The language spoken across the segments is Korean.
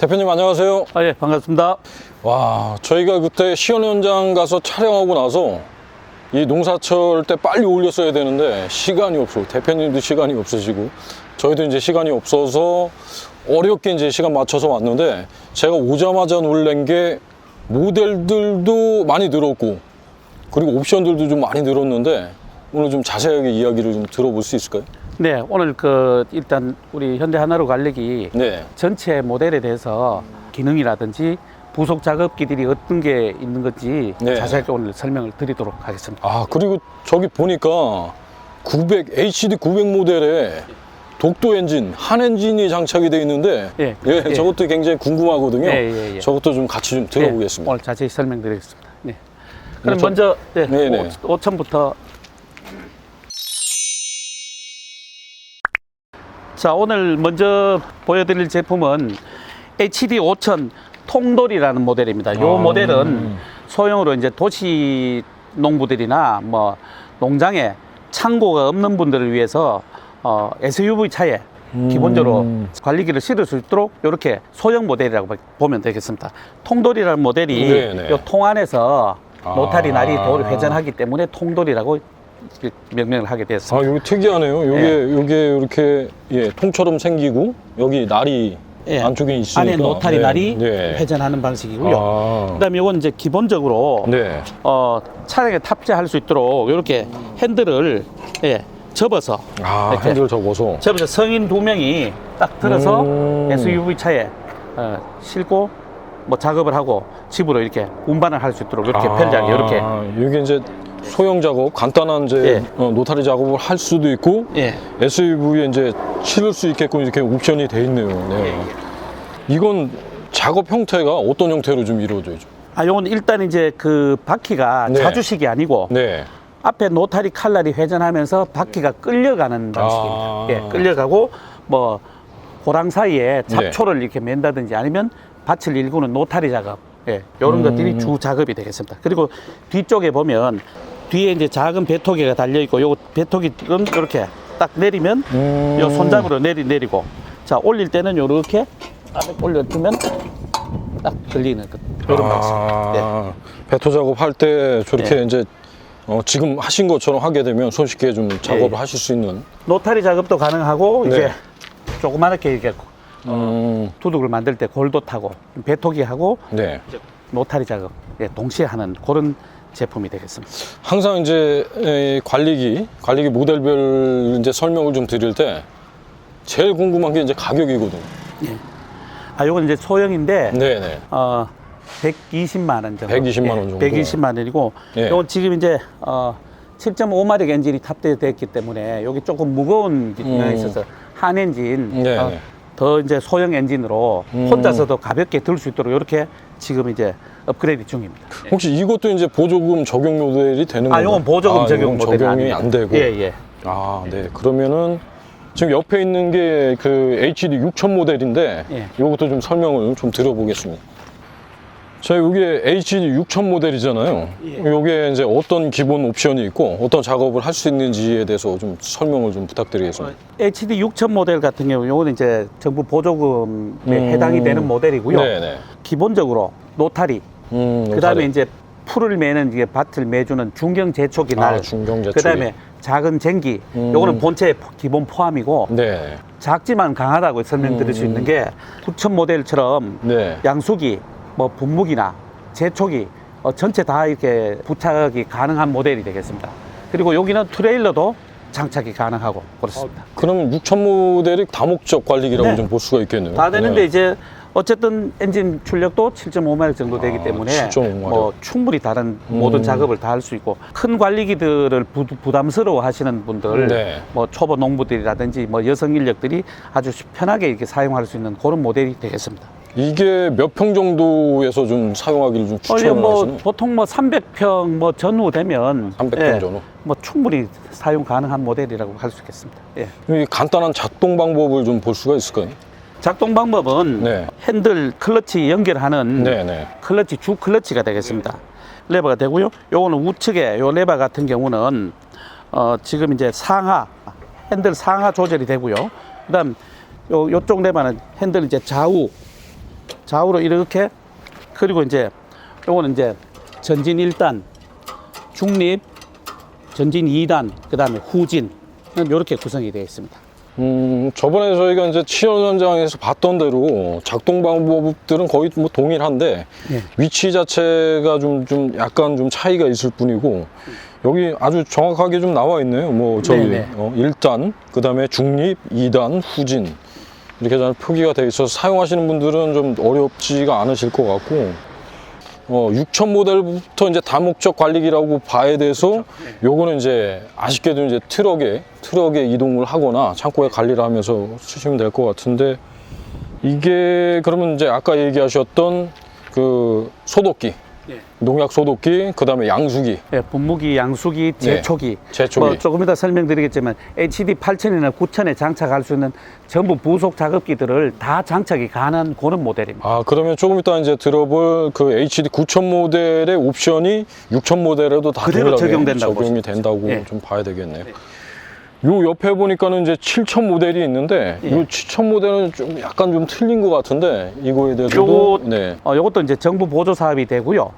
대표님 안녕하세요. 아, 예, 반갑습니다. 와, 저희가 그때 시연 현장 가서 촬영하고 나서 이 농사철 때 빨리 올렸어야 되는데 시간이 없어. 대표님도 시간이 없으시고 저희도 이제 시간이 없어서 어렵게 이제 시간 맞춰서 왔는데 제가 오자마자 놀란 게 모델들도 많이 늘었고 그리고 옵션들도 좀 많이 늘었는데 오늘 좀 자세하게 이야기를 좀 들어볼 수 있을까요? 네, 오늘 그 일단 우리 현대 하나로 관리기 네. 전체 모델에 대해서 기능이라든지 부속 작업기들이 어떤 게 있는 건지 네. 자세하게 오늘 설명을 드리도록 하겠습니다. 아 그리고 저기 보니까 900 HD 900 모델에 독도 엔진 한 엔진이 장착이 돼 있는데 예, 예, 예. 저것도 굉장히 궁금하거든요. 예, 예, 예. 저것도 좀 같이 좀 들어보겠습니다. 네, 오늘 자세히 설명드리겠습니다. 네. 그럼 저- 먼저 네, 네, 네. 5천부터 자, 오늘 먼저 보여드릴 제품은 HD 5000 통돌이라는 모델입니다. 이 아. 모델은 소형으로 이제 도시 농부들이나 뭐 농장에 창고가 없는 분들을 위해서 어, SUV 차에 기본적으로 관리기를 실을 수 있도록 이렇게 소형 모델이라고 보면 되겠습니다. 통돌이라는 모델이 네네. 이통 안에서 아. 노탈이 날이 돌 회전하기 때문에 통돌이라고 명명을 하게 아 됐습니다. 여기 특이하네요. 요게 예. 요게 이렇게 예, 통처럼 생기고 여기 날이 예. 안쪽에 있으니까 안에 노탈이 네, 날이 네. 회전하는 방식이고요. 아, 그다음에 이건 이제 기본적으로 네. 어, 차량에 탑재할 수 있도록 이렇게 핸들을 예, 접어서 아 이렇게. 핸들 접어서 접어서 성인 두 명이 딱 들어서 음. SUV 차에 어, 싣고 뭐 작업을 하고 집으로 이렇게 운반을 할 수 있도록 이렇게 편리하게 이렇게 이게 이제 소형 작업 간단한 이제 예. 어, 노타리 작업을 할 수도 있고 예. SUV에 이제 실을 수 있게끔 이렇게 옵션이 돼 있네요. 네. 이건 작업 형태가 어떤 형태로 좀 이루어져 있죠? 아, 요건 일단 이제 그 바퀴가 네. 자주식이 아니고 네. 앞에 노타리 칼날이 회전하면서 바퀴가 끌려가는 방식입니다. 아. 예, 끌려가고 뭐 고랑 사이에 잡초를 네. 이렇게 맨다든지 아니면 밭을 일구는 노타리 작업, 예, 이런 음. 것들이 주 작업이 되겠습니다. 그리고 뒤쪽에 보면 뒤에 이제 작은 배토기가 달려 있고 요 배토기는 이렇게 딱 내리면 음. 요 손잡이로 내리 내리고 자 올릴 때는 요렇게 딱 올려주면 딱 걸리는 그 이런 방식. 예. 아, 배토 작업할 때 저렇게 예. 이제 어, 지금 하신 것처럼 하게 되면 손쉽게 좀 작업을 예. 하실 수 있는 노타리 작업도 가능하고 네. 이제 조그맣게 이렇게 음, 두둑을 만들 때 골도 타고 배토기 하고 네. 노타리 작업 예, 동시에 하는 그런 제품이 되겠습니다. 항상 이제 에, 관리기, 관리기 모델별 이제 설명을 좀 드릴 때 제일 궁금한 게 이제 가격이거든요. 아, 요건 이제 소형인데 네네. 어 120만 원 정도. 120만 원 정도. 120만 원이고 예. 요건 지금 이제 어 7.5마력 엔진이 탑재됐기 때문에 여기 조금 무거운 기능이 음. 있어서 한 엔진 네, 어, 네. 더 이제 소형 엔진으로 음. 혼자서도 가볍게 들 수 있도록 이렇게 지금 이제 업그레이드 중입니다. 혹시 이것도 이제 보조금 적용 모델이 되는 아, 건가요? 요건 보조금 아, 적용 이건 모델이 적용이 아닙니다. 안 되고. 예, 예. 아, 네. 그러면은 지금 옆에 있는 게 그 HD 6000 모델인데 예. 이것도 좀 설명을 좀 드려보겠습니다. 자, 이게 HD 6000 모델이잖아요. 예. 이게 이제 어떤 기본 옵션이 있고 어떤 작업을 할 수 있는지에 대해서 좀 설명을 좀 부탁드리겠습니다. HD 6000 모델 같은 경우 요거는 이제 정부 보조금에 음. 해당이 되는 모델이고요. 네네. 기본적으로 노타리, 음, 그다음에. 이제 풀을 매는 이게 밭을 매주는 중경 제초기 날, 아, 중경 제초기. 그다음에 작은 쟁기, 음. 요거는 본체의 포- 기본 포함이고 네. 작지만 강하다고 설명드릴 수 음. 있는 게 9000 모델처럼 네. 양수기, 뭐 분무기나 제초기 어, 전체 다 이렇게 부착이 가능한 모델이 되겠습니다. 그리고 여기는 트레일러도 장착이 가능하고 그렇습니다. 그러면 6000 모델이 다목적 관리기라고 네. 좀볼 수가 있겠네요. 다 되는데 네. 이제 어쨌든 엔진 출력도 7.5마력 정도 되기 아, 때문에 7.5 마력. 뭐 충분히 다른 음. 모든 작업을 다 할 수 있고 큰 관리기들을 부, 부담스러워 하시는 분들 네. 뭐 초보 농부들이라든지 뭐 여성 인력들이 아주 편하게 이렇게 사용할 수 있는 그런 모델이 되겠습니다. 이게 몇 평 정도에서 좀 사용하기를 좀 어, 추천을 뭐 하시나요? 보통 뭐 300평 뭐 전후 되면 300평 예, 전후. 뭐 충분히 사용 가능한 모델이라고 할 수 있겠습니다. 예. 이 간단한 작동 방법을 좀 볼 수가 있을까요? 작동 방법은 네. 핸들 클러치 연결하는 네 네. 클러치 주 클러치가 되겠습니다. 레버가 되고요. 요거는 우측에 요 레버 같은 경우는 어 지금 이제 상하 핸들 상하 조절이 되고요. 그다음 요 요쪽 레버는 핸들 이제 좌우 좌우로 이렇게 그리고 이제 요거는 이제 전진 1단, 중립, 전진 2단, 그 다음에 후진 이렇게 구성이 되어 있습니다. 음, 저번에 저희가 이제 치연 현장에서 봤던 대로 작동 방법들은 거의 뭐 동일한데 예. 위치 자체가 좀, 좀 약간 좀 차이가 있을 뿐이고 여기 아주 정확하게 좀 나와 있네요. 뭐 저기 네네. 어, 1단, 그 다음에 중립, 2단, 후진 이렇게 잘 표기가 되어 있어서 사용하시는 분들은 좀 어렵지가 않으실 것 같고 어, 6000 모델부터 이제 다목적 관리기라고 봐야 돼서 요거는 이제 아쉽게도 이제 트럭에 트럭에 이동을 하거나 창고에 관리를 하면서 쓰시면 될 것 같은데 이게 그러면 이제 아까 얘기하셨던 그 소독기 예. 농약 소독기 그다음에 양수기 예, 분무기, 양수기, 제초기. 제초기. 뭐 조금 이따 설명드리겠지만 HD 8000이나 9000에 장착할 수 있는 전부 부속 작업기들을 다 장착이 가능한 그런 모델입니다. 아 그러면 조금 이따 이제 들어볼 그 HD 9000 모델의 옵션이 6000 모델에도 다 그대로 적용된다고 적용이 된다고 예. 좀 봐야 되겠네요. 요 옆에 보니까는 이제 7000 모델이 있는데 예. 요7000 모델은 좀 약간 좀 틀린 것 같은데 이거에 대해서도 요거 네. 어, 이것도 이제 정부 보조 사업이 되고요.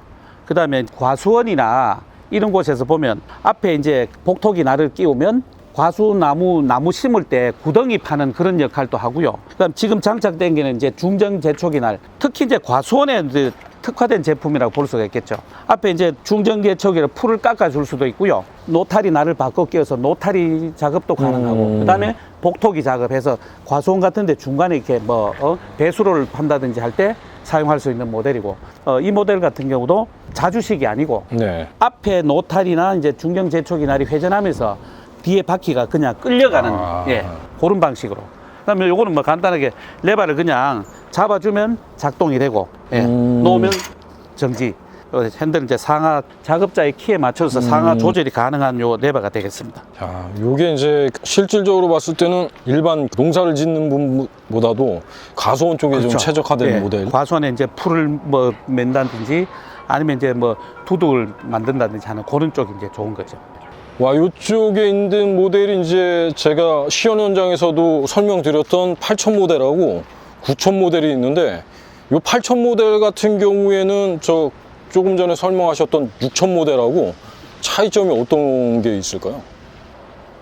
그 다음에 과수원이나 이런 곳에서 보면 앞에 이제 복토기 날을 끼우면 과수나무 나무 심을 때 구덩이 파는 그런 역할도 하고요. 그다음 지금 장착된 게는 이제 중정 제초기 날 특히 이제 과수원에 이제 특화된 제품이라고 볼 수가 있겠죠. 앞에 이제 중정 제초기를 풀을 깎아줄 수도 있고요. 노타리 날을 바꿔 끼워서 노타리 작업도 가능하고 음. 그 다음에 복토기 작업해서 과수원 같은데 중간에 이렇게 뭐 어, 배수로를 판다든지 할 때 사용할 수 있는 모델이고 어, 이 모델 같은 경우도 자주식이 아니고 네. 앞에 노탈이나 이제 중경 제초기 날이 회전하면서 뒤에 바퀴가 그냥 끌려가는 아. 예 그런 방식으로 그다음에 요거는 뭐 간단하게 레바를 그냥 잡아주면 작동이 되고 예, 음. 놓으면 정지 어, 핸들은 이제 상하 작업자의 키에 맞춰서 상하 조절이 가능한 요 레바가 되겠습니다. 자, 요게 이제 실질적으로 봤을 때는 일반 농사를 짓는 분보다도 가수원 쪽에 좀 최적화된 예, 모델. 과수원에 이제 풀을 뭐 맨다든지 아니면 이제 뭐 두둑을 만든다든지 하는 그런 쪽이 이제 좋은 거죠. 와, 요쪽에 있는 모델이 이제 제가 시연 현장에서도 설명드렸던 8000 모델하고 9000 모델이 있는데 요8000 모델 같은 경우에는 저 조금 전에 설명하셨던 6000 모델하고 차이점이 어떤 게 있을까요?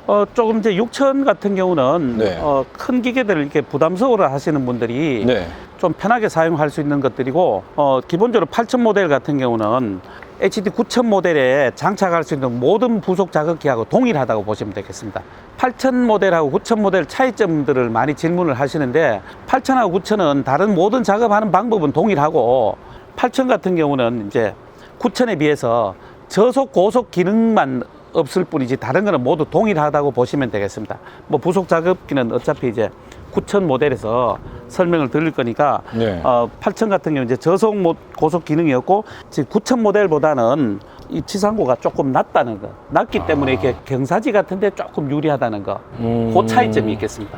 어, 조금 이제 6천 같은 경우는 네. 어, 큰 기계들을 이렇게 부담스러워 하시는 분들이 네. 좀 편하게 사용할 수 있는 것들이고 어, 기본적으로 8000 모델 같은 경우는 HD 9000 모델에 장착할 수 있는 모든 부속 작업기하고 동일하다고 보시면 되겠습니다. 8000 모델하고 9000 모델 차이점들을 많이 질문을 하시는데 8000하고 9000은 다른 모든 작업하는 방법은 동일하고 8000 같은 경우는 이제 9000에 비해서 저속 고속 기능만 없을 뿐이지 다른 거는 모두 동일하다고 보시면 되겠습니다. 뭐 부속 작업기는 어차피 이제 9000 모델에서 설명을 드릴 거니까 네. 어, 8000 같은 경우 이제 저속 모- 고속 기능이었고 지금 9000 모델보다는 이 지상고가 조금 낮다는 거, 낮기 때문에 이렇게 경사지 같은데 조금 유리하다는 거, 음. 그 차이점이 있겠습니다.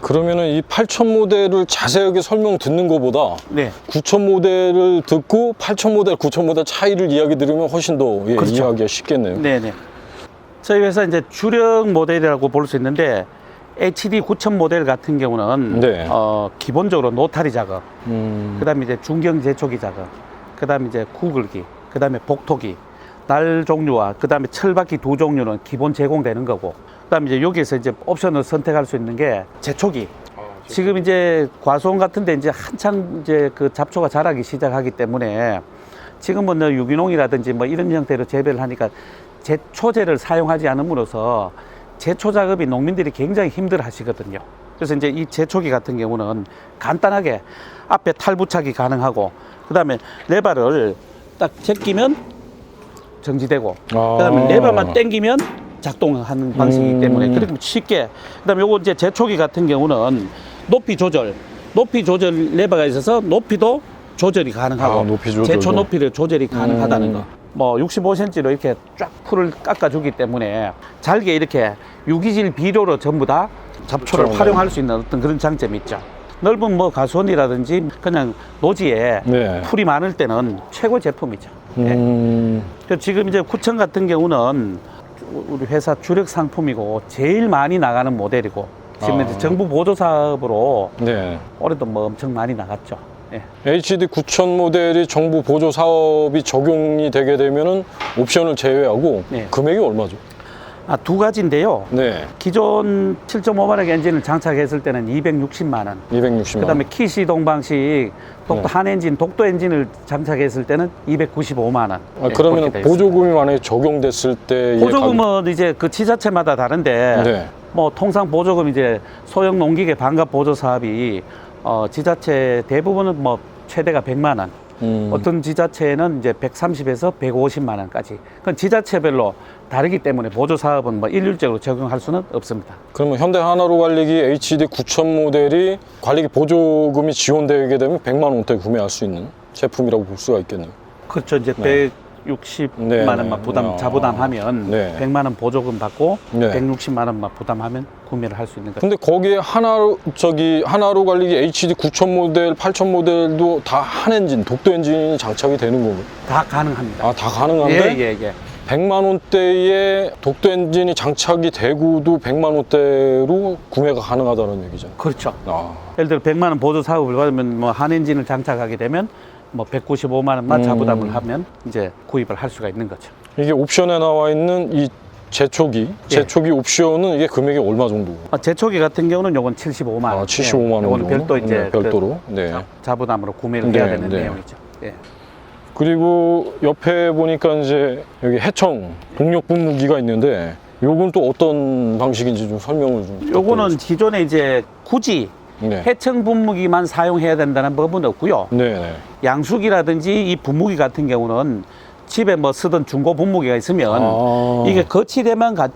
그러면은 이 8000 모델을 자세하게 설명 듣는 것보다 네. 9000 모델을 듣고 8000 모델, 9000 모델 차이를 이야기 들으면 훨씬 더 예, 그렇죠. 이해하기가 쉽겠네요. 네네. 저희 회사 이제 주력 모델이라고 볼 수 있는데 HD 9000 모델 같은 경우는 네. 어, 기본적으로 노타리 작업, 음, 그다음에 이제 중경 제초기 작업, 그다음에 이제 구글기, 그다음에 복토기, 날 종류와 그다음에 철바퀴 두 종류는 기본 제공되는 거고, 그다음에 이제 여기서 이제 옵션을 선택할 수 있는 게 제초기. 지금 이제 과수원 같은데 이제 한창 이제 그 잡초가 자라기 시작하기 때문에 지금은 뭐 유기농이라든지 뭐 이런 형태로 재배를 하니까 제초제를 사용하지 않음으로써 제초 작업이 농민들이 굉장히 힘들어 하시거든요. 그래서 이제 이 제초기 같은 경우는 간단하게 앞에 탈부착이 가능하고 그다음에 레바를 딱 제끼면 정지되고 아. 그다음에 레바만 당기면 작동하는 방식이기 음. 때문에 그렇게 쉽게 그다음에 요거 이제 제초기 같은 경우는 높이 조절 높이 조절 레버가 있어서 높이도 조절이 가능하고 아, 높이. 제초 높이를 조절이 가능하다는 음. 거. 뭐 65cm로 이렇게 쫙 풀을 깎아주기 때문에 잘게 이렇게 유기질 비료로 전부 다 잡초를 그렇죠. 활용할 수 있는 어떤 그런 장점이 있죠. 넓은 뭐 가수원이라든지 그냥 노지에 네. 풀이 많을 때는 최고 제품이죠. 예. 음, 지금 이제 9천 같은 경우는 우리 회사 주력 상품이고 제일 많이 나가는 모델이고 지금 아. 이제 정부 보조 사업으로 네. 올해도 뭐 엄청 많이 나갔죠. 예. HD 9000 모델이 정부 보조 사업이 적용이 되게 되면은 옵션을 제외하고 네. 금액이 얼마죠? 아, 두 가지인데요. 네. 기존 7.5마력 엔진을 장착했을 때는 260만 원. 260만 그다음에 키 시 동 방식 독도 네. 한 엔진 독도 엔진을 장착했을 때는 295만 원. 아, 예, 그러면. 보조금이 만약에 적용됐을 때 보조금은 이제 그 지자체마다 다른데 네. 뭐 통상 보조금 이제 소형 농기계 반갑 보조 사업이 어 지자체 대부분은 뭐 최대가 100만 원. 음, 어떤 지자체는 이제 130에서 150만 원까지. 그건 지자체별로 다르기 때문에 보조 사업은 뭐 일률적으로 적용할 수는 없습니다. 그러면 현대 하나로 관리기 HD 9000 모델이 관리기 보조금이 지원되게 되면 100만 원대 구매할 수 있는 제품이라고 볼 수가 있겠네요. 그렇죠. 이제 네. 160만 네, 원만 네. 부담 어. 자부담하면 네. 100만 원 보조금 받고 네. 160만 원만 부담하면 구매를 할 수 있는 거죠. 근데 거기에 하나로 저기 하나로 관리기 HD 9000 모델, 8000 모델도 다 한 엔진, 독도 엔진이 장착이 되는 거고. 다 가능합니다. 아, 다 가능한데 예, 예, 예. 100만 원대의 독도 엔진이 장착이 되고도 100만 원대로 구매가 가능하다는 얘기죠. 그렇죠. 아, 예를 들어 100만 원 보조 사업을 받으면 뭐 한 엔진을 장착하게 되면 뭐 195만 원만 음. 자부담을 하면 이제 구입을 할 수가 있는 거죠. 이게 옵션에 나와 있는 이 제초기, 예. 제초기 옵션은 이게 금액이 얼마 정도? 아, 제초기 같은 경우는 요건 75만 원. 아, 75만 원. 요거는 정도? 별도 이제 네, 별도로. 그 네. 자- 자부담으로 구매를 네, 해야 되는 네. 내용이죠. 예. 그리고 옆에 보니까 이제 여기 해청 동력 분 무기가 있는데 요건 또 어떤 방식인지 좀 설명을 좀. 요거는 기존에 이제 굳이 네. 해청 분무기만 사용해야 된다는 법은 없고요. 네, 네. 양수기라든지 이 분무기 같은 경우는 집에 뭐 쓰던 중고 분무기가 있으면 아. 이게 거치대만 가,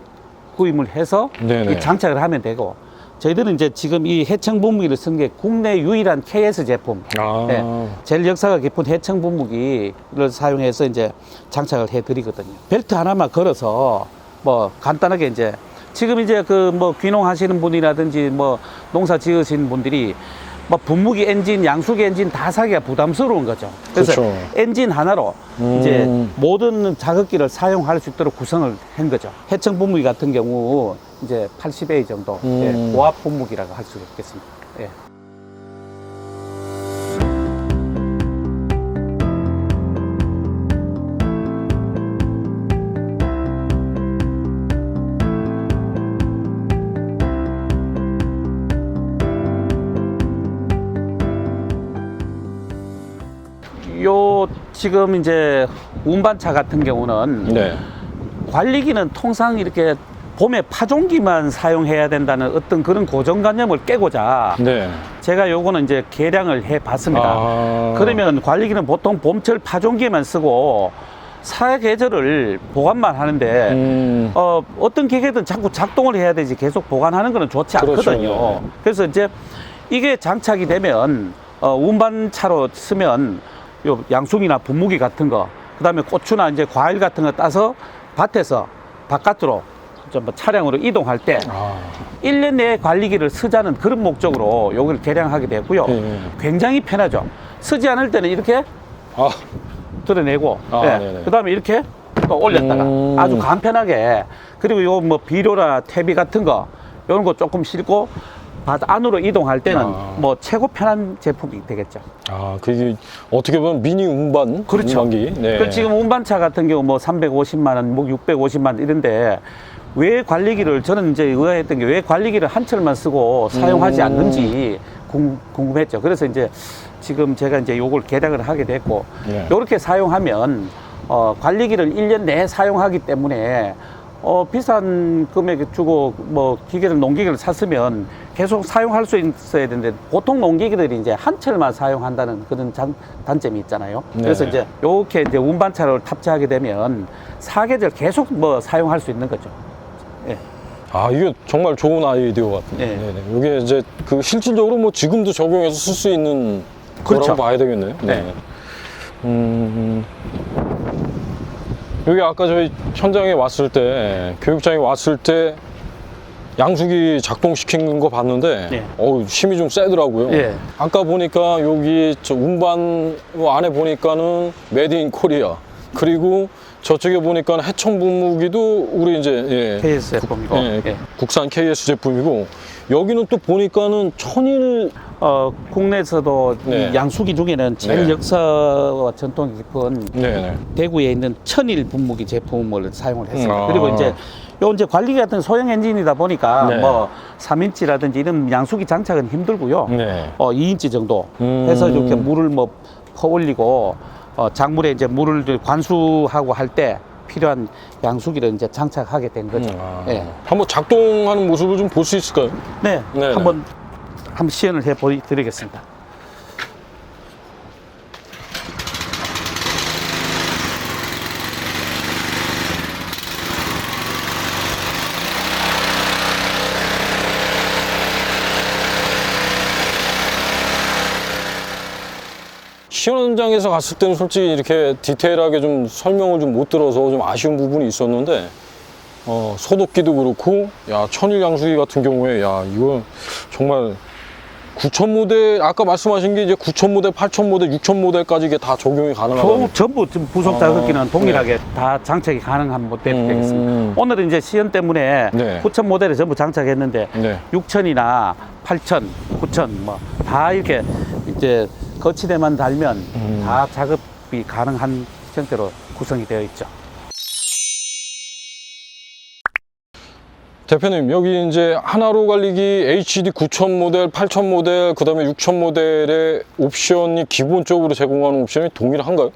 구입을 해서 네네. 이 장착을 하면 되고 저희들은 이제 지금 이 해청 분무기를 쓴 게 국내 유일한 KS 제품. 아. 네. 제일 역사가 깊은 해청 분무기를 사용해서 이제 장착을 해 드리거든요. 벨트 하나만 걸어서 뭐 간단하게 이제 지금 이제 그 뭐 귀농하시는 분이라든지 뭐 농사 지으시는 분들이 뭐 분무기 엔진, 양수기 엔진 다 사기가 부담스러운 거죠. 그래서 그렇죠. 엔진 하나로 음. 이제 모든 자극기를 사용할 수 있도록 구성을 한 거죠. 해청 분무기 같은 경우 이제 80A 정도 음. 예, 고압 분무기라고 할 수 있겠습니다. 예. 지금 이제 운반차 같은 경우는 네. 관리기는 통상 이렇게 봄에 파종기만 사용해야 된다는 어떤 그런 고정관념을 깨고자 네. 제가 요거는 이제 개량을 해 봤습니다. 아. 그러면 관리기는 보통 봄철 파종기만 쓰고 사계절을 보관만 하는데 음. 어, 어떤 기계든 자꾸 작동을 해야 되지 계속 보관하는 거는 좋지 그렇죠. 않거든요. 네. 그래서 이제 이게 장착이 되면 어, 운반차로 쓰면 요 양송이나 분무기 같은 거, 그 다음에 고추나 이제 과일 같은 거 따서 밭에서 바깥으로 좀뭐 차량으로 이동할 때 아. 일년 내에 관리기를 쓰자는 그런 목적으로 요걸 개량하게 됐고요. 예. 굉장히 편하죠. 쓰지 않을 때는 이렇게 아. 드러내고 아, 예. 네네. 그 다음에 이렇게 또 올렸다가 음. 아주 간편하게 그리고 요 뭐 비료나 퇴비 같은 거 이런 거 조금 싣고 밭 안으로 이동할 때는 아. 뭐 최고 편한 제품이 되겠죠. 아, 그게 어떻게 보면 미니 운반 그렇죠. 운반기. 네. 그 지금 운반차 같은 경우 뭐 350만 원, 뭐 650만 원 이런데 왜 관리기를 저는 이제 의아했던 게 왜 관리기를 한 철만 쓰고 사용하지 음. 않는지 궁, 궁금했죠. 그래서 이제 지금 제가 이제 요걸 개량을 하게 됐고 예. 이렇게 사용하면 어, 관리기를 일년 내에 사용하기 때문에 어, 비싼 금액 주고 뭐 기계를 농기계를 샀으면 계속 사용할 수 있어야 되는데 보통 농기계들이 이제 한 철만 사용한다는 그런 장, 단점이 있잖아요. 네. 그래서 이제 이렇게 이제 운반차를 탑재하게 되면 사계절 계속 뭐 사용할 수 있는 거죠. 예. 아, 이게 정말 좋은 아이디어 같은데. 네. 네. 네. 이게 이제 그 실질적으로 뭐 지금도 적용해서 쓸 수 있는 그렇죠. 거라고 봐야 되겠네요. 네. 음, 여기 아까 저희 현장에 왔을 때, 교육장에 왔을 때 양수기 작동시킨 거 봤는데, 네. 어우, 힘이 좀 세더라고요. 예. 아까 보니까 여기 저 운반 안에 보니까는 메드 인 코리아 그리고 저쪽에 보니까 해청 분무기도 우리 이제 예, KS 제품이고 예, 예. 국산 KS 제품이고 여기는 또 보니까는 천일 어, 국내에서도 이 네. 양수기 중에는 제일 네. 역사와 전통이 깊은 네네 대구에 있는 천일 분무기 제품을 사용을 했습니다. 아. 그리고 이제 요 이제 관리 같은 소형 엔진이다 보니까 네. 뭐 3인치라든지 이런 양수기 장착은 힘들고요. 네. 어, 2인치 정도 음. 해서 이렇게 물을 뭐 퍼올리고 어, 작물에 이제 물을 관수하고 할 때 필요한 양수기를 이제 장착하게 된 거죠. 아, 예. 한번 작동하는 모습을 좀 볼 수 있을까요? 네, 네네. 한번 한번 시연을 해 보여드리겠습니다. 시연 현장에서 갔을 때는 솔직히 이렇게 디테일하게 좀 설명을 좀 못 들어서 좀 아쉬운 부분이 있었는데 어, 소독기도 그렇고 야 천일 양수기 같은 경우에 야 이거 정말 9천 모델 아까 말씀하신 게 이제 9천 모델, 8천 모델, 6천 모델까지 이게 다 적용이 가능하다. 전- 지금 부속 아, 자극기는 동일하게 다 장착이 가능한 모델이 음. 되겠습니다. 오늘은 이제 시연 때문에 네. 9천 모델에 전부 장착했는데 네. 6천이나 8천, 9천 뭐 다 이렇게 이제 거치대만 달면 음. 다 작업이 가능한 형태로 구성이 되어 있죠. 대표님 여기 이제 하나로 갈리기 HD 9000 모델, 8000 모델, 그 다음에 6000 모델의 옵션이 기본적으로 제공하는 옵션이 동일한가요?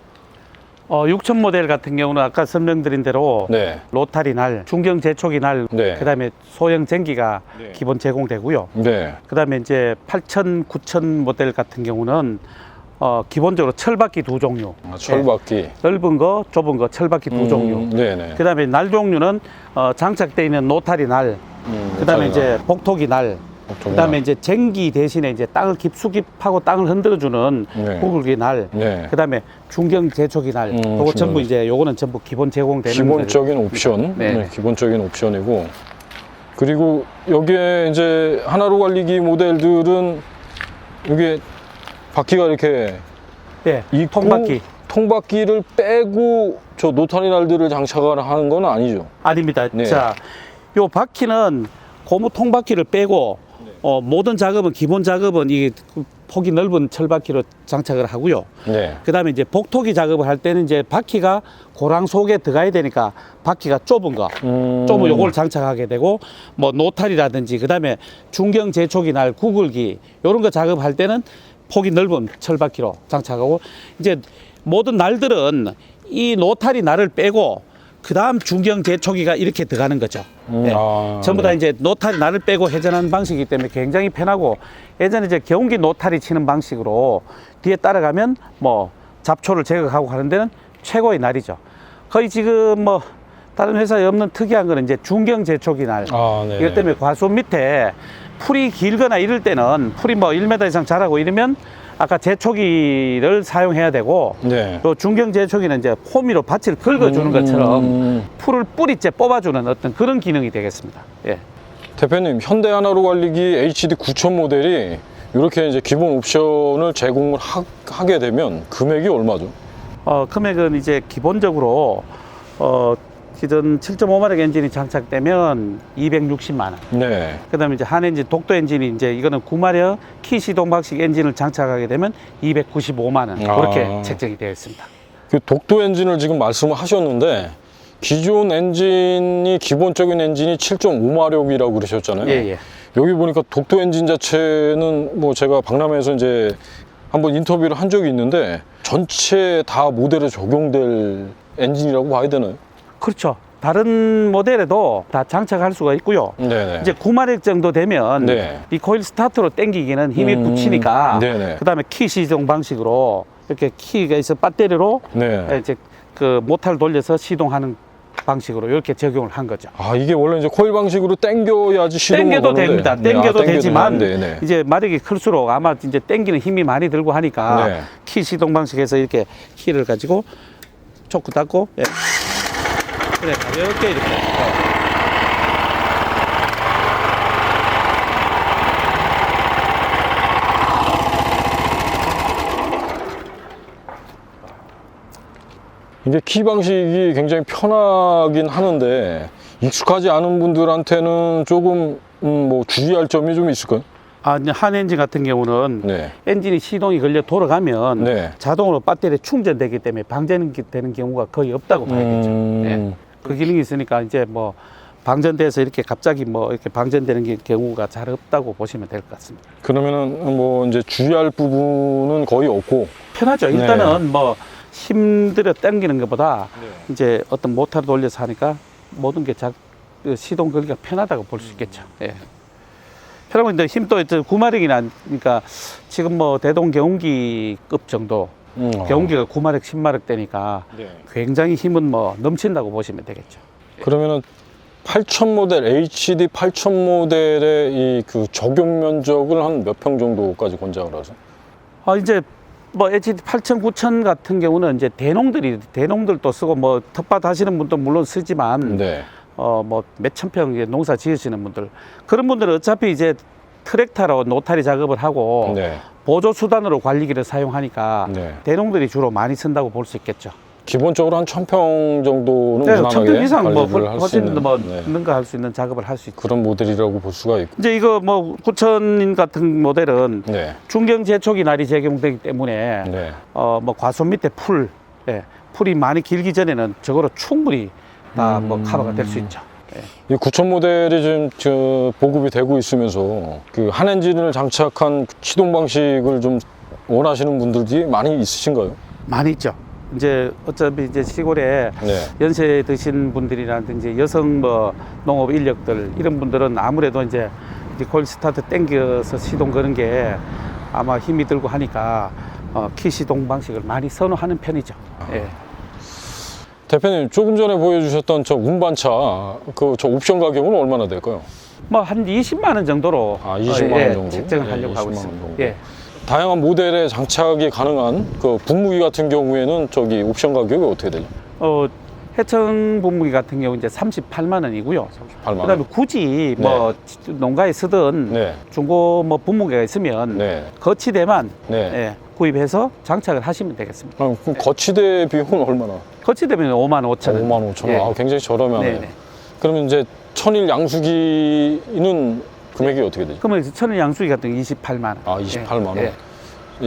어, 6천 모델 같은 경우는 아까 설명드린 대로 네. 로타리 날, 중경 제초기 날, 네. 그다음에 소형 전기가 네. 기본 제공되고요. 네. 그다음에 이제 8천, 9천 모델 같은 경우는 어, 기본적으로 철바퀴 두 종류. 아, 철바퀴. 네, 넓은 거, 좁은 거, 철바퀴 두 음, 종류. 네네. 그 다음에 날 종류는 어, 장착되어 있는 노타리 날, 음, 그 다음에 노타리나. 이제 복토기 날, 복토기나. 그다음에 이제 쟁기 대신에 이제 땅을 깊숙이하고 땅을 흔들어주는 네. 구글기 날, 네. 그 다음에 중경 제초기 날, 음, 요거 전부 이제 요거는 전부 기본 제공되는 기본적인 옵션. 네. 네, 기본적인 옵션이고. 그리고 여기에 이제 하나로 갈리기 모델들은 이게 바퀴가 이렇게 예, 있고 통바퀴 통바퀴를 빼고 저 노타리날들을 장착을 하는 건 아니죠. 아닙니다. 네. 자, 요 바퀴는 고무 통바퀴를 빼고 네. 어, 모든 작업은 기본 작업은 이 폭이 넓은 철바퀴로 장착을 하고요. 네. 그다음에 이제 복토기 작업을 할 때는 이제 바퀴가 고랑 속에 들어가야 되니까 바퀴가 좁은 거, 음. 좁은 요걸 장착하게 되고 뭐 노탈이라든지 그다음에 중경 제초기 날 구글기 요런 거 작업할 때는 폭이 넓은 철바퀴로 장착하고 이제 모든 날들은 이 노탈이 날을 빼고 그 다음 중경 제초기가 이렇게 들어가는 거죠. 음, 네. 아, 전부 다 네. 이제 노탈이 날을 빼고 회전하는 방식이기 때문에 굉장히 편하고 예전에 이제 경운기 노탈이 치는 방식으로 뒤에 따라가면 뭐 잡초를 제거하고 하는 데는 최고의 날이죠. 거의 지금 뭐 다른 회사에 없는 특이한 거는 이제 중경 제초기 날. 아, 네. 이것 때문에 과수 밑에 풀이 길거나 이럴 때는 풀이 뭐 1m 이상 자라고 이러면 아까 제초기를 사용해야 되고 네. 또 중경 제초기는 이제 호미로 밭을 긁어주는 음. 것처럼 풀을 뿌리째 뽑아주는 어떤 그런 기능이 되겠습니다. 예. 대표님 현대 하나로 갈리기 HD 9000 모델이 이렇게 이제 기본 옵션을 제공을 하, 게 되면 금액이 얼마죠? 어, 금액은 이제 기본적으로 어, 기존 7.5마력 엔진이 장착되면 260만 원. 네. 그다음에 이제 한 엔진 독도 엔진이 이제 이거는 9마력 키 시동 방식 엔진을 장착하게 되면 295만 원. 그렇게 아. 책정이 되어 있습니다. 그 독도 엔진을 지금 말씀을 하셨는데 기존 엔진이 기본적인 엔진이 7.5마력이라고 그러셨잖아요. 예, 예. 여기 보니까 독도 엔진 자체는 뭐 제가 박람회에서 이제 한번 인터뷰를 한 적이 있는데 전체 다 모델에 적용될 엔진이라고 봐야 되나요? 그렇죠. 다른 모델에도 다 장착할 수가 있고요. 네네. 이제 9마력 정도 되면 네. 리코일 스타트로 당기기는 힘이 음, 붙이니까 네네. 그다음에 키 시동 방식으로 이렇게 키가 있어 배터리로 네. 이제 그 모터를 돌려서 시동하는 방식으로 이렇게 적용을 한 거죠. 아 이게 원래 이제 코일 방식으로 당겨야지 시동을 땡겨도 거는데. 됩니다. 네, 땡겨도 아, 되지만 되는데, 네. 이제 마력이 클수록 아마 이제 땡기는 힘이 많이 들고 하니까 네. 키 시동 방식에서 이렇게 키를 가지고 초크 닫고 예. 그래 가볍게 이렇게 어. 이게 키 방식이 굉장히 편하긴 하는데 익숙하지 않은 분들한테는 조금 음, 뭐 주의할 점이 좀 있을까요? 아, 이제 한 엔진 같은 경우는 네. 엔진이 시동이 걸려 돌아가면 네. 자동으로 배터리 충전되기 때문에 방전되는 경우가 거의 없다고 봐야겠죠. 음, 예. 그 기능이 있으니까 이제 뭐 방전돼서 이렇게 갑자기 뭐 이렇게 방전되는 게- 경우가 잘 없다고 보시면 될 것 같습니다. 그러면은 뭐 이제 주의할 부분은 거의 없고 편하죠. 네. 일단은 뭐 힘들어 당기는 것보다 이제 어떤 모터를 돌려서 하니까 모든 게 자, 그 시동 걸기가 편하다고 볼 수 있겠죠. 예. 편하고 이제 힘도 이제 9마력이나 그러니까 지금 뭐 대동 경운기급 정도 음, 경운기가 9마력, 10마력 되니까 네. 굉장히 힘은 뭐 넘친다고 보시면 되겠죠. 그러면은 8000 모델 HD 8000 모델의 이 그 적용 면적을 한 몇 평 정도까지 권장을 하죠? 아 이제 뭐 HD 8000, 9000 같은 경우는 이제 대농들이 대농들도 쓰고 뭐 텃밭 하시는 분도 물론 쓰지만 네. 어뭐 몇천 평 농사 지으시는 분들 그런 분들은 어차피 이제 트랙터로 노타리 작업을 하고 네. 보조 수단으로 관리기를 사용하니까 네. 대농들이 주로 많이 쓴다고 볼 수 있겠죠. 기본적으로 한 1000평 정도는 네, 무난하게 천평 이상 뭐 관리를 할수 훨씬 있는 뭐 네. 능가 할 수 있는 작업을 할 수 있죠. 그런 모델이라고 볼 수가 있고. 이제 이거 뭐9000 같은 모델은 네. 중경 제초기 날이 적용되기 때문에 네. 어뭐 과속 밑에 풀, 예, 풀이 많이 길기 전에는 저거로 충분히 다뭐 음. 커버가 될 수 있죠. 예. 이9000 모델이 지금 저 보급이 되고 있으면서 그 한 엔진을 장착한 시동 방식을 좀 원하시는 분들이 많이 있으신가요? 많이 있죠. 이제 어차피 이제 시골에 네. 연세 드신 분들이라든지 여성 뭐 농업 인력들 이런 분들은 아무래도 이제 리콜 스타트 땡겨서 시동 거는 게 아마 힘이 들고 하니까 어, 키 시동 방식을 많이 선호하는 편이죠. 예. 대표님 조금 전에 보여주셨던 저 운반차 그 저 옵션 가격은 얼마나 될까요? 뭐 한 20만 원 정도로 아, 20만 어, 예, 원 정도? 책정을 예, 하려고 20만 하고 원 있습니다. 정도. 예. 다양한 모델에 장착이 가능한 그 분무기 같은 경우에는 저기 옵션 가격이 어떻게 되죠? 어, 해청 분무기 같은 경우 이제 38만 원이고요. 8만 그다음에 원. 굳이 뭐 농가에 쓰던 네. 중고 뭐 분무기가 있으면 네. 거치대만 네. 예, 구입해서 장착을 하시면 되겠습니다. 그럼 그 거치대 비용은 얼마나? 거치대면 5만 5천 원. 5만 5천 원. 예. 아, 굉장히 저렴하네요. 네네. 그러면 이제 천일 양수기는 금액이 어떻게 되죠? 그러면 천연 양수기 같은 게 28만 원. 아, 28만 원. 예.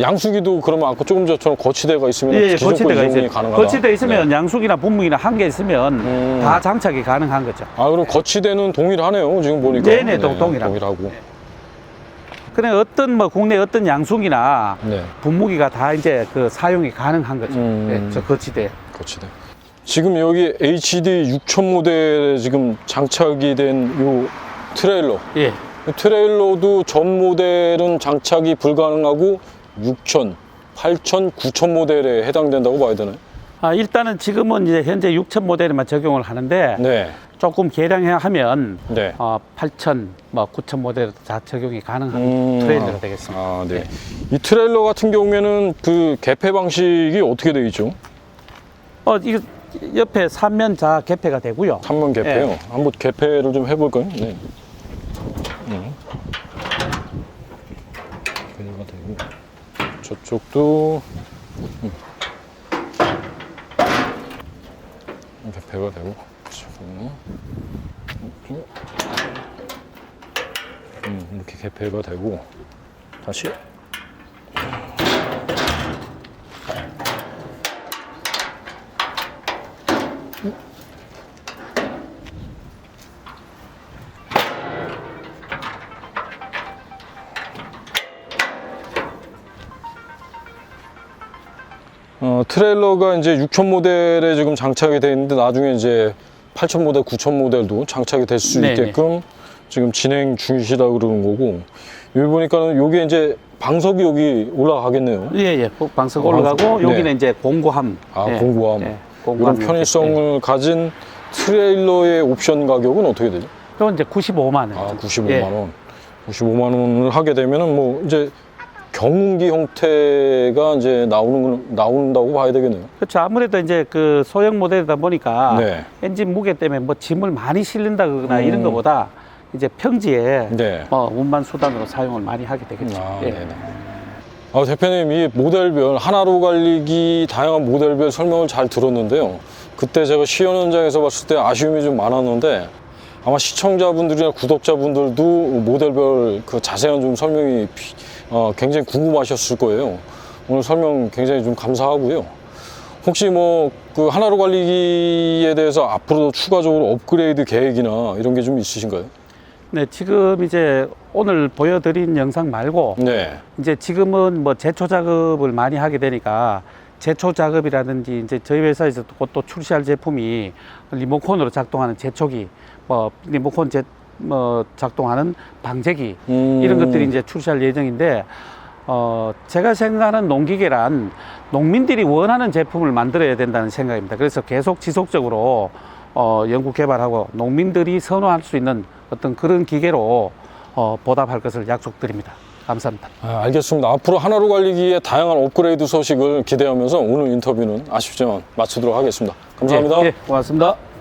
양수기도 그러면 아까 조금 전처럼 거치대가 있으면 예, 예, 기존 거 거치대가 이용이 가능하다. 거치대 있으면 네. 양수기나 분무기나 한 개 있으면 음. 다 장착이 가능한 거죠. 아, 그럼 거치대는 동일하네요. 지금 보니까. 네네, 동- 동일하고. 동일하고. 그래 어떤 뭐 국내 어떤 양수기나 네. 분무기가 다 이제 그 사용이 가능한 거죠. 음. 예, 저 거치대. 거치대. 지금 여기 HD 6000 모델에 지금 장착이 된 요 트레일러. 예. 이 트레일러도 전 모델은 장착이 불가능하고 6000, 8000, 9000 모델에 해당된다고 봐야 되나요? 아, 일단은 지금은 이제 현재 6천 모델에만 적용을 하는데 네. 조금 개량하면 네. 어, 8천, 뭐 9천 모델도 다 적용이 가능한 음, 트레일러가 아, 되겠습니다. 아, 네. 이 트레일러 같은 경우에는 그 개폐 방식이 어떻게 되어 있죠? 어, 이거 옆에 삼면 자 개폐가 되고요. 3면 개폐요. 네. 한번 개폐를 좀 해볼까요? 네. 음. 개폐가 되고 저쪽도 음. 개폐가 되고. 지금 이쪽도 음, 이렇게 개폐가 되고. 다시 트레일러가 이제 6000 모델에 지금 장착이 되어 있는데 나중에 이제 8000 모델, 9000 모델도 장착이 될 수 네네. 있게끔 지금 진행 중이시다 그러는 거고 여기 보니까는 요게 이제 방석이 여기 올라가겠네요. 예, 예. 방석 어, 올라가고 방석. 여기는 네. 이제 공고함. 아, 예. 공구함. 예, 이런 공고함. 예. 편의성을 가진 트레일러의 옵션 가격은 어떻게 되죠? 그건 이제 95만 원. 아, 95만 예. 원. 95만 원을 하게 되면은 뭐 이제 경운기 형태가 이제 나오는 건- 나온다고 봐야 되겠네요. 그렇죠. 아무래도 이제 그 소형 모델이다 보니까 네. 엔진 무게 때문에 뭐 짐을 많이 실린다거나 음. 이런 것보다 이제 평지에 네. 뭐 운반 수단으로 사용을 많이 하게 되겠죠. 아, 예. 네네. 아, 대표님, 이 모델별, 하나로 관리기 다양한 모델별 설명을 잘 들었는데요. 그때 제가 시연 현장에서 봤을 때 아쉬움이 좀 많았는데 아마 시청자분들이나 구독자분들도 모델별 그 자세한 좀 설명이 피- 어, 굉장히 궁금하셨을 거예요. 오늘 설명 굉장히 좀 감사하고요. 혹시 뭐 그 하나로 관리기에 대해서 앞으로도 추가적으로 업그레이드 계획이나 이런 게 좀 있으신가요? 네, 지금 이제 오늘 보여드린 영상 말고 네. 이제 지금은 뭐 제초 작업을 많이 하게 되니까 제초 작업이라든지 이제 저희 회사에서 또, 또 출시할 제품이 리모컨으로 작동하는 제초기, 뭐 리모컨 제, 뭐 작동하는 방제기 음. 이런 것들이 이제 출시할 예정인데 어 제가 생각하는 농기계란 농민들이 원하는 제품을 만들어야 된다는 생각입니다. 그래서 계속 지속적으로 어 연구 개발하고 농민들이 선호할 수 있는 어떤 그런 기계로 어 보답할 것을 약속드립니다. 감사합니다. 아, 알겠습니다. 앞으로 하나로 관리기의 다양한 업그레이드 소식을 기대하면서 오늘 인터뷰는 아쉽지만 마치도록 하겠습니다. 감사합니다. 예, 예, 고맙습니다.